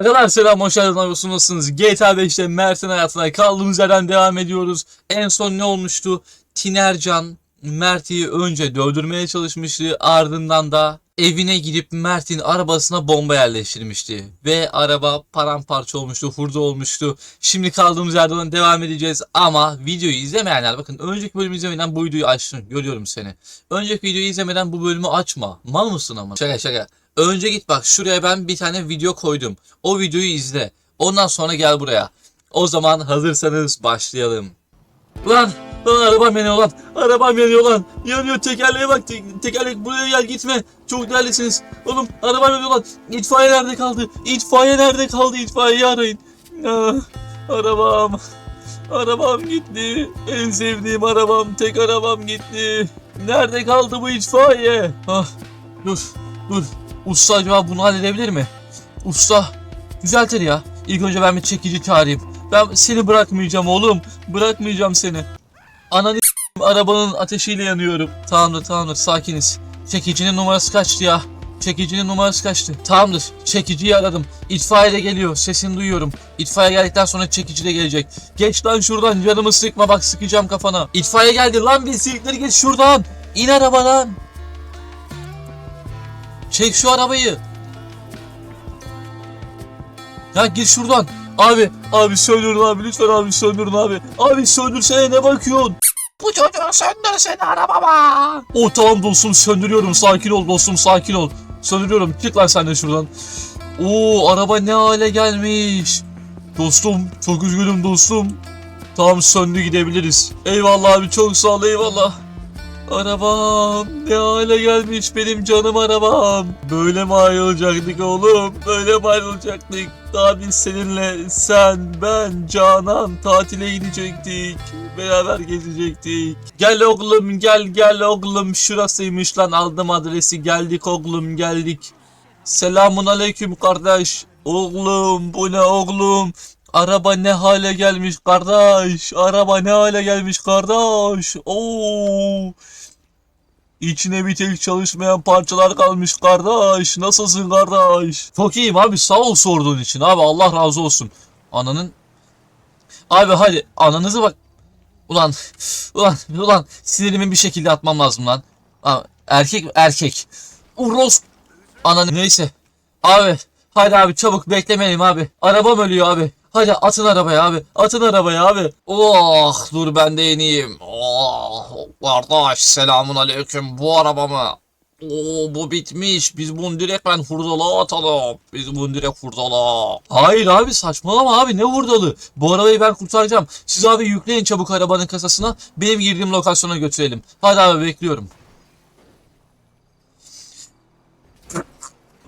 Arkadaşlar selam hoş geldiniz nasılsınız? GTA 5'te Mert'in hayatına kaldığımız yerden devam ediyoruz. En son ne olmuştu? Tinercan Mert'i önce dövdürmeye çalışmıştı ardından da evine gidip Mert'in arabasına bomba yerleştirmişti. Ve araba paramparça olmuştu, hurda olmuştu. Şimdi kaldığımız yerden devam edeceğiz ama videoyu izlemeyenler bakın önceki bölümü izlemeden bu videoyu açtın görüyorum seni. Önceki videoyu izlemeden bu bölümü açma. Mal mısın ama? Şaka şaka. Önce git bak şuraya ben bir tane video koydum. O videoyu izle. Ondan sonra gel buraya. O zaman hazırsanız başlayalım. Lan! Lan arabam yanıyor lan! Arabam yanıyor lan! Yanıyor tekerleğe bak! Te- tekerlek buraya gel gitme! Çok değerlisiniz! Oğlum arabam yanıyor lan! İtfaiye nerede kaldı? İtfaiye nerede kaldı? İtfaiyeyi arayın! Ah, arabam! Arabam gitti! En sevdiğim arabam! Tek arabam gitti! Nerede kaldı bu itfaiye? Ah, dur! Dur! Usta acaba bunu halledebilir mi? Usta düzeltir ya. İlk önce ben bir çekici çağırayım. Ben seni bırakmayacağım oğlum. Bırakmayacağım seni. Ananı arabanın ateşiyle yanıyorum. Tamamdır tamamdır sakiniz. Çekicinin numarası kaçtı ya? Çekicinin numarası kaçtı? Tamamdır. Çekiciyi aradım. İtfaiye de geliyor. Sesini duyuyorum. İtfaiye geldikten sonra çekici de gelecek. Geç lan şuradan canımı sıkma bak sıkacağım kafana. İtfaiye geldi lan bir silikleri geç şuradan. İn arabadan. Çek şu arabayı. Ya gir şuradan. Abi, abi söndürün abi lütfen abi söndürün abi. Abi söndürsene ne bakıyorsun? Bu çocuğu söndürsene arabama. O tamam dostum söndürüyorum sakin ol dostum sakin ol. Söndürüyorum çık lan sen de şuradan. Oo araba ne hale gelmiş. Dostum çok üzgünüm dostum. Tamam söndü gidebiliriz. Eyvallah abi çok sağ ol eyvallah. Arabam ne hale gelmiş benim canım arabam. Böyle mi ayrılacaktık oğlum? Böyle mi ayrılacaktık? Daha biz seninle sen, ben, Canan tatile gidecektik. Beraber gezecektik. Gel oğlum gel gel oğlum şurasıymış lan aldım adresi geldik oğlum geldik. Selamun aleyküm kardeş. Oğlum bu ne oğlum? Araba ne hale gelmiş kardeş? Araba ne hale gelmiş kardeş? Oo. İçine bir tek çalışmayan parçalar kalmış kardeş. Nasılsın kardeş? Çok iyiyim abi sağ ol sorduğun için abi Allah razı olsun. Ananın Abi hadi ananızı bak. Ulan ulan ulan sinirimi bir şekilde atmam lazım lan. Erkek erkek. Uros Ananı neyse. Abi hadi abi çabuk beklemeyelim abi. Arabam ölüyor abi. Hadi atın arabaya abi. Atın arabaya abi. Oh dur ben de ineyim. Oh kardeş selamun aleyküm. Bu araba mı? Oo bu bitmiş. Biz bunu direkt ben hurdalığa atalım. Biz bunu direkt hurdalığa. Hayır abi saçmalama abi ne hurdalı. Bu arabayı ben kurtaracağım. Siz abi yükleyin çabuk arabanın kasasına. Benim girdiğim lokasyona götürelim. Hadi abi bekliyorum.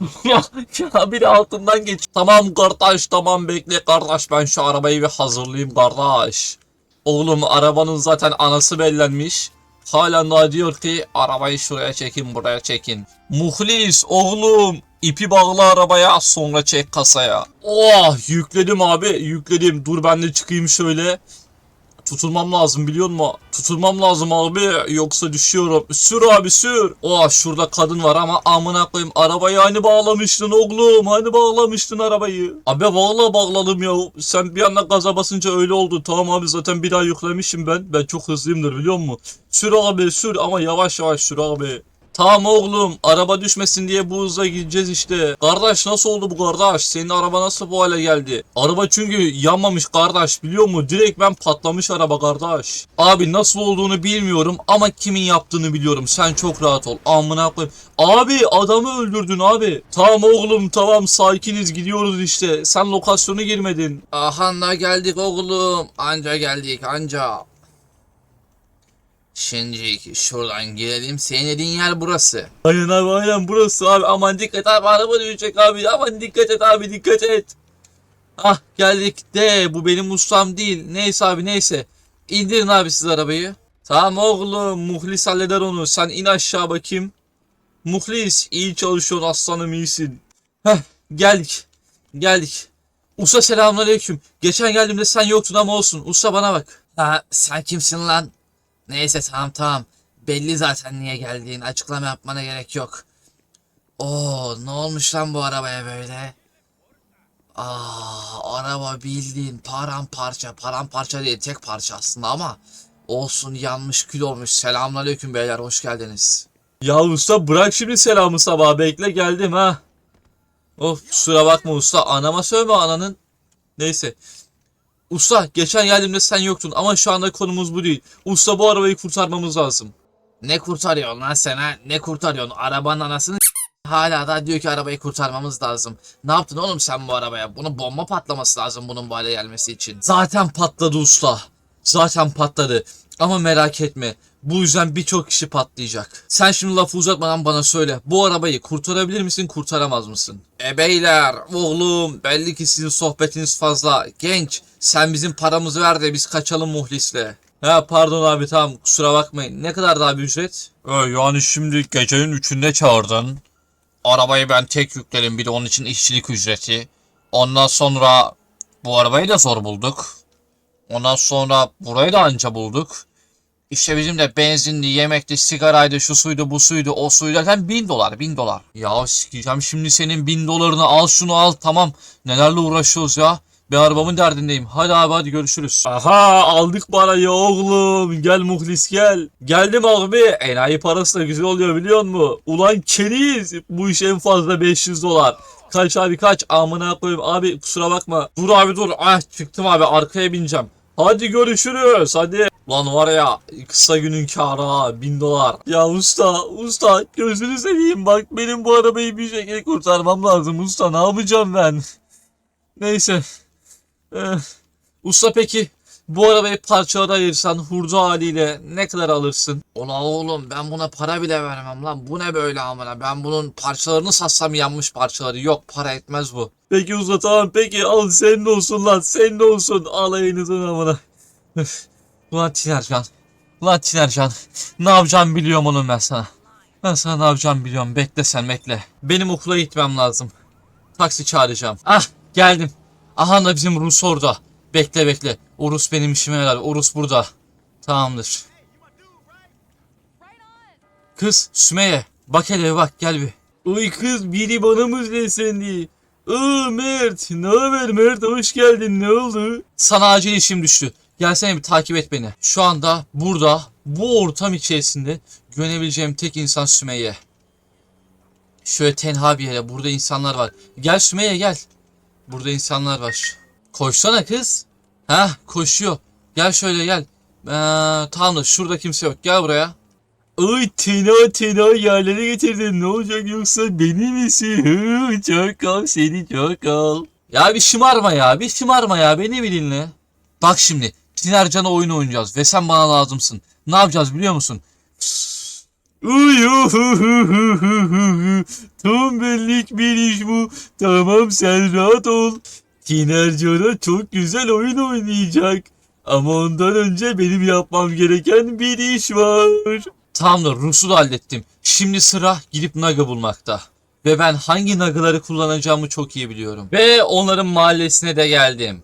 ya, ya biri altından geç. Tamam kardeş tamam bekle kardeş ben şu arabayı bir hazırlayayım kardeş. Oğlum arabanın zaten anası bellenmiş. Halen daha diyor ki arabayı şuraya çekin buraya çekin. Muhlis oğlum ipi bağla arabaya sonra çek kasaya. Oh yükledim abi yükledim dur ben de çıkayım şöyle. Tutulmam lazım biliyor musun? Tutulmam lazım abi yoksa düşüyorum. Sür abi sür. Oh şurada kadın var ama amına koyayım arabayı hani bağlamıştın oğlum hani bağlamıştın arabayı. Abi bağla bağladım ya. Sen bir anda gaza basınca öyle oldu. Tamam abi zaten bir daha yüklemişim ben. Ben çok hızlıyımdır biliyor musun? Sür abi sür ama yavaş yavaş sür abi. Tamam oğlum araba düşmesin diye bu hızla gideceğiz işte. Kardeş nasıl oldu bu kardeş? Senin araba nasıl bu hale geldi? Araba çünkü yanmamış kardeş biliyor musun? Direkt ben patlamış araba kardeş. Abi nasıl olduğunu bilmiyorum ama kimin yaptığını biliyorum. Sen çok rahat ol. Amına koyayım. Abi adamı öldürdün abi. Tamam oğlum tamam sakiniz gidiyoruz işte. Sen lokasyonu girmedin. Aha geldik oğlum. Anca geldik anca. Şimdi şuradan girelim. Senin dediğin yer burası. Aynen abi aynen burası abi. Aman dikkat abi araba düşecek abi. Aman dikkat et abi dikkat et. Ah geldik de bu benim ustam değil. Neyse abi neyse. İndirin abi siz arabayı. Tamam oğlum Muhlis halleder onu. Sen in aşağı bakayım. Muhlis iyi çalışıyorsun aslanım iyisin. Heh geldik. Geldik. Usta selamünaleyküm. Geçen geldiğimde sen yoktun ama olsun. Usta bana bak. Ha sen kimsin lan? Neyse tamam tamam. Belli zaten niye geldiğin. Açıklama yapmana gerek yok. Oo ne olmuş lan bu arabaya böyle? Aa, araba bildiğin paramparça. Paramparça değil tek parça aslında ama olsun yanmış kül olmuş. Selamünaleyküm beyler hoş geldiniz. Ya usta bırak şimdi selamı sabah bekle geldim ha. Of kusura bakma usta anama sövme ananın. Neyse. Usta geçen geldiğimde sen yoktun ama şu anda konumuz bu değil. Usta bu arabayı kurtarmamız lazım. Ne kurtarıyorsun lan sen ha? Ne kurtarıyorsun? Arabanın anasını Hala da diyor ki arabayı kurtarmamız lazım. Ne yaptın oğlum sen bu arabaya? Bunun bomba patlaması lazım bunun bu hale gelmesi için. Zaten patladı usta. Zaten patladı. Ama merak etme. Bu yüzden birçok kişi patlayacak. Sen şimdi lafı uzatmadan bana söyle. Bu arabayı kurtarabilir misin, kurtaramaz mısın? E beyler, oğlum belli ki sizin sohbetiniz fazla. Genç, sen bizim paramızı ver de biz kaçalım muhlisle. Ha pardon abi tamam kusura bakmayın. Ne kadar daha bir ücret? E, yani şimdi gecenin üçünde çağırdın. Arabayı ben tek yüklerim bir de onun için işçilik ücreti. Ondan sonra bu arabayı da zor bulduk. Ondan sonra burayı da anca bulduk. İşte bizim de benzinli, yemekli, sigaraydı, şu suydu, bu suydu, o suydu derken bin dolar, bin dolar. Ya sikeceğim şimdi senin bin dolarını al şunu al tamam. Nelerle uğraşıyoruz ya. Bir arabamın derdindeyim. Hadi abi hadi görüşürüz. Aha aldık parayı oğlum. Gel muhlis gel. Geldim abi. Enayi parası da güzel oluyor biliyor musun? Ulan keriz. Bu iş en fazla 500 dolar. Kaç abi kaç. Amına koyayım. Abi kusura bakma. Dur abi dur. Ah çıktım abi arkaya bineceğim. Hadi görüşürüz hadi. Lan var ya kısa günün kârı ha 1000 dolar. Ya usta usta gözünü seveyim bak benim bu arabayı bir şekilde kurtarmam lazım usta ne yapacağım ben. Neyse. Eh, usta peki bu arabayı parçalara ayırsan hurda haliyle ne kadar alırsın? Ola oğlum ben buna para bile vermem lan. Bu ne böyle amına? Ben bunun parçalarını satsam yanmış parçaları. Yok para etmez bu. Peki usta tamam peki al senin olsun lan senin olsun. Alayınızın amına. Üf. Ulan Tinercan. Ulan Tinercan. Ne yapacağım biliyorum onun ben sana. Ben sana ne yapacağım biliyorum. Bekle sen bekle. Benim okula gitmem lazım. Taksi çağıracağım. Ah geldim. Aha da bizim Rus orada. Bekle bekle. O Rus benim işime yarar. O Rus burada. Tamamdır. Kız Sümeyye. Bak hele bak gel bir. Uy kız biri bana mı seslendi? Iı Mert. Ne haber Mert? Hoş geldin. Ne oldu? Sana acil işim düştü. Gelsene bir takip et beni. Şu anda burada bu ortam içerisinde güvenebileceğim tek insan Sümeyye. Şöyle tenha bir yere. Burada insanlar var. Gel Sümeyye gel. Burada insanlar var. Koşsana kız. Ha koşuyor. Gel şöyle gel. Ee, tamam da şurada kimse yok. Gel buraya. Ay Tina Tina yerlere getirdin. Ne olacak yoksa beni misin? Hı, çok al seni çok al. Ya bir şımarma ya. Bir şımarma ya. Beni bir dinle. Bak şimdi. Tinercan'a oyun oynayacağız ve sen bana lazımsın. Ne yapacağız biliyor musun? Tam bellik bir iş bu. Tamam sen rahat ol. Tinercan'a çok güzel oyun oynayacak. Ama ondan önce benim yapmam gereken bir iş var. Tamamdır Rus'u da hallettim. Şimdi sıra gidip Naga bulmakta. Ve ben hangi Naga'ları kullanacağımı çok iyi biliyorum. Ve onların mahallesine de geldim.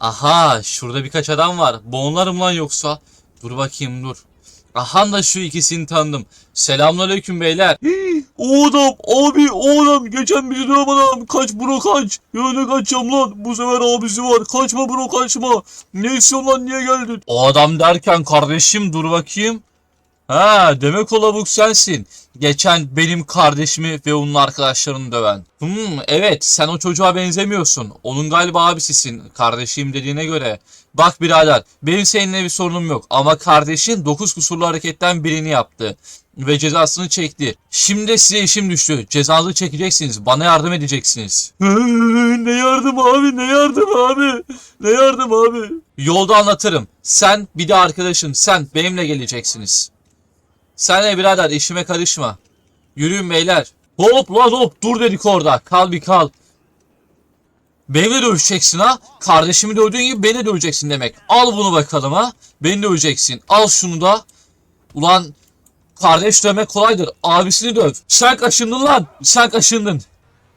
Aha şurada birkaç adam var. Bu lan yoksa? Dur bakayım dur. Aha da şu ikisini tanıdım. Selamünaleyküm beyler. o adam abi o adam geçen bizi döven adam kaç bro kaç. Ya ne kaçacağım lan bu sefer abisi var. Kaçma bro kaçma. Ne istiyorsun lan niye geldin? O adam derken kardeşim dur bakayım. Ha demek o lavuk sensin. Geçen benim kardeşimi ve onun arkadaşlarını döven. Hmm evet sen o çocuğa benzemiyorsun. Onun galiba abisisin kardeşim dediğine göre. Bak birader benim seninle bir sorunum yok. Ama kardeşin 9 kusurlu hareketten birini yaptı. Ve cezasını çekti. Şimdi size işim düştü. Cezanızı çekeceksiniz. Bana yardım edeceksiniz. ne yardım abi ne yardım abi. Ne yardım abi. Yolda anlatırım. Sen bir de arkadaşın sen benimle geleceksiniz. Sen de birader işime karışma. Yürüyün beyler. Hop lan hop dur dedik orada. Kal bir kal. Benimle dövüşeceksin ha. Kardeşimi dövdüğün gibi beni döveceksin demek. Al bunu bakalım ha. Beni döveceksin. Al şunu da. Ulan kardeş dövmek kolaydır. Abisini döv. Sen kaşındın lan. Sen kaşındın.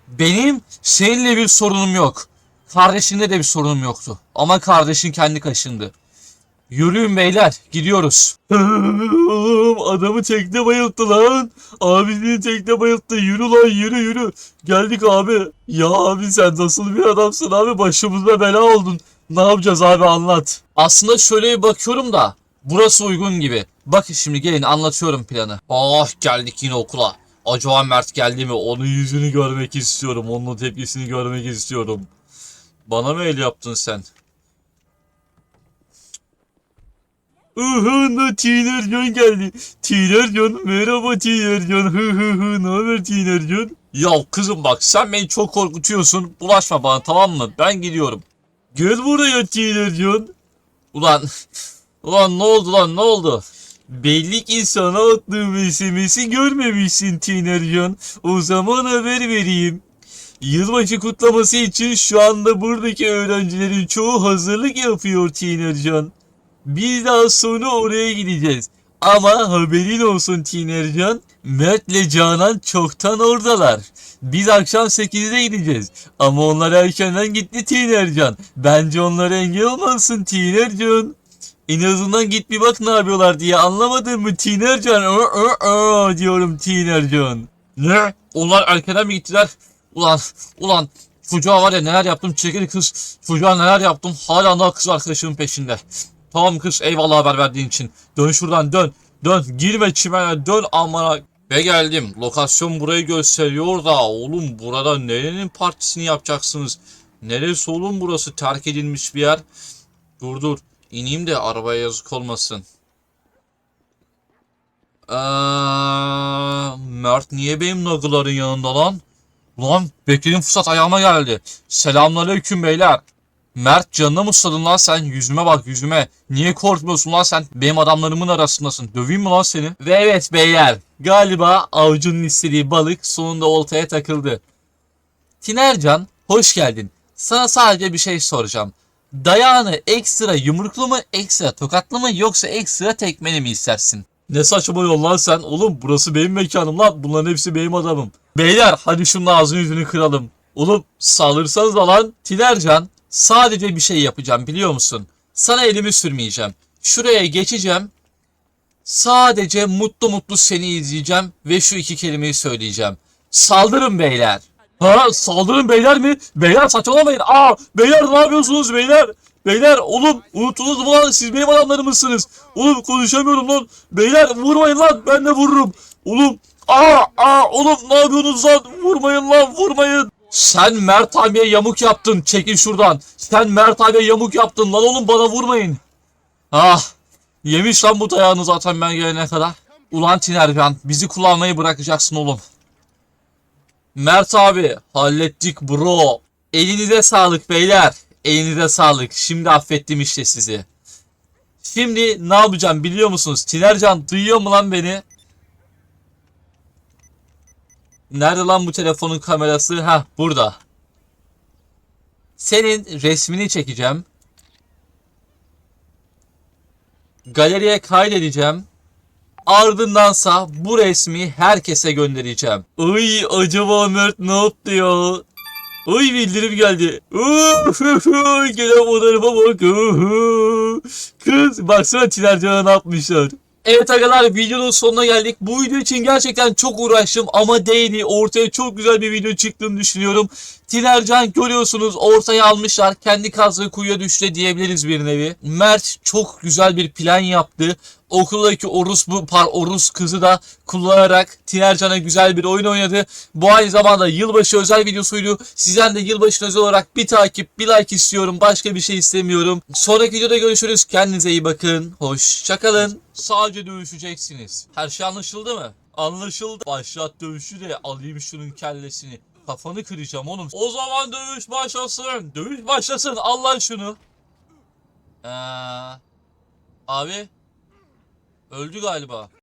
Benim seninle bir sorunum yok. Kardeşinle de bir sorunum yoktu. Ama kardeşin kendi kaşındı. Yürüyün beyler gidiyoruz. Adamı tekne bayılttı lan. Abinin tekne bayılttı. Yürü lan yürü yürü. Geldik abi. Ya abi sen nasıl bir adamsın abi başımıza bela oldun. Ne yapacağız abi anlat. Aslında şöyle bir bakıyorum da burası uygun gibi. Bakın şimdi gelin anlatıyorum planı. Ah geldik yine okula. Acaba Mert geldi mi? Onun yüzünü görmek istiyorum. Onun tepkisini görmek istiyorum. Bana mı el yaptın sen? Hı Tinercan geldi. Tinercan merhaba Tinercan hı hı hı ne haber Tinercan? Ya kızım bak sen beni çok korkutuyorsun. Bulaşma bana tamam mı? Ben gidiyorum. Gel buraya Tinercan. Ulan ulan ne oldu lan ne oldu? Belli ki sana attığım SMS'i görmemişsin Tinercan. O zaman haber vereyim. Yılbaşı kutlaması için şu anda buradaki öğrencilerin çoğu hazırlık yapıyor Tinercan. Biz daha sonra oraya gideceğiz. Ama haberin olsun Tinercan, Mert'le Canan çoktan oradalar. Biz akşam 8'de gideceğiz. Ama onlar erkenden gitti Tinercan. Bence onlara engel olmasın Tinercan. En azından git bir bak ne yapıyorlar diye anlamadın mı Tinercan? Aa, aa, aa diyorum Tinercan. Ne? Onlar erkenden mi gittiler? Ulan, ulan çocuğa var ya neler yaptım çekil kız. Çocuğa neler yaptım hala daha kız arkadaşımın peşinde. Tamam kız eyvallah haber verdiğin için. Dön şuradan dön. Dön girme çimene dön amına. Ve geldim. Lokasyon burayı gösteriyor da oğlum burada nerenin partisini yapacaksınız? Neresi oğlum burası terk edilmiş bir yer. Dur dur. İneyim de arabaya yazık olmasın. Eee, Mert niye benim nagıların yanında lan? Ulan beklediğim fırsat ayağıma geldi. Selamünaleyküm beyler. Mert canına mı susadın lan sen? Yüzüme bak yüzüme. Niye korkmuyorsun lan sen? Benim adamlarımın arasındasın. Döveyim mi lan seni? Ve evet beyler. Galiba avcunun istediği balık sonunda oltaya takıldı. Tinercan hoş geldin. Sana sadece bir şey soracağım. Dayağını ekstra yumruklu mu, ekstra tokatlı mı yoksa ekstra tekmeli mi istersin? Ne saçmalıyorsun lan sen? Oğlum burası benim mekanım lan. Bunların hepsi benim adamım. Beyler hadi şunun ağzını yüzünü kıralım. Oğlum saldırsanız da lan Tinercan sadece bir şey yapacağım biliyor musun? Sana elimi sürmeyeceğim. Şuraya geçeceğim. Sadece mutlu mutlu seni izleyeceğim ve şu iki kelimeyi söyleyeceğim. Saldırın beyler. Ha saldırın beyler mi? Beyler saçmalamayın. Aa beyler ne yapıyorsunuz beyler? Beyler oğlum unuttunuz mu lan siz benim adamlarımızsınız. Oğlum konuşamıyorum lan. Beyler vurmayın lan ben de vururum. Oğlum aa aa oğlum ne yapıyorsunuz lan? Vurmayın lan vurmayın. Sen Mert abiye yamuk yaptın. Çekil şuradan. Sen Mert abiye yamuk yaptın lan oğlum bana vurmayın. Ah yemiş lan bu dayağını zaten ben gelene kadar. Ulan Tinercan bizi kullanmayı bırakacaksın oğlum. Mert abi hallettik bro. Elinize sağlık beyler. Elinize sağlık. Şimdi affettim işte sizi. Şimdi ne yapacağım biliyor musunuz? Tinercan duyuyor mu lan beni? Nerede lan bu telefonun kamerası? Ha burada. Senin resmini çekeceğim. Galeriye kaydedeceğim. Ardındansa bu resmi herkese göndereceğim. Ay acaba Mert ne yaptı ya? Ay bildirim geldi. Gelen fotoğrafa bak. Kız baksana Tinercan'a ne yapmışlar. Evet arkadaşlar videonun sonuna geldik. Bu video için gerçekten çok uğraştım ama değdi. Ortaya çok güzel bir video çıktığını düşünüyorum. Tinercan görüyorsunuz ortaya almışlar. Kendi kazdığı kuyuya düştü diyebiliriz bir nevi. Mert çok güzel bir plan yaptı. Okuldaki Orus bu par Orus kızı da kullanarak Tinercan'a güzel bir oyun oynadı. Bu aynı zamanda yılbaşı özel videosuydu. Sizden de yılbaşı özel olarak bir takip, bir like istiyorum. Başka bir şey istemiyorum. Sonraki videoda görüşürüz. Kendinize iyi bakın. Hoşçakalın. Sadece dövüşeceksiniz. Her şey anlaşıldı mı? Anlaşıldı. Başlat dövüşü de alayım şunun kellesini. Kafanı kıracağım oğlum. O zaman dövüş başlasın. Dövüş başlasın. Al lan şunu. Ee, abi. Öldü galiba.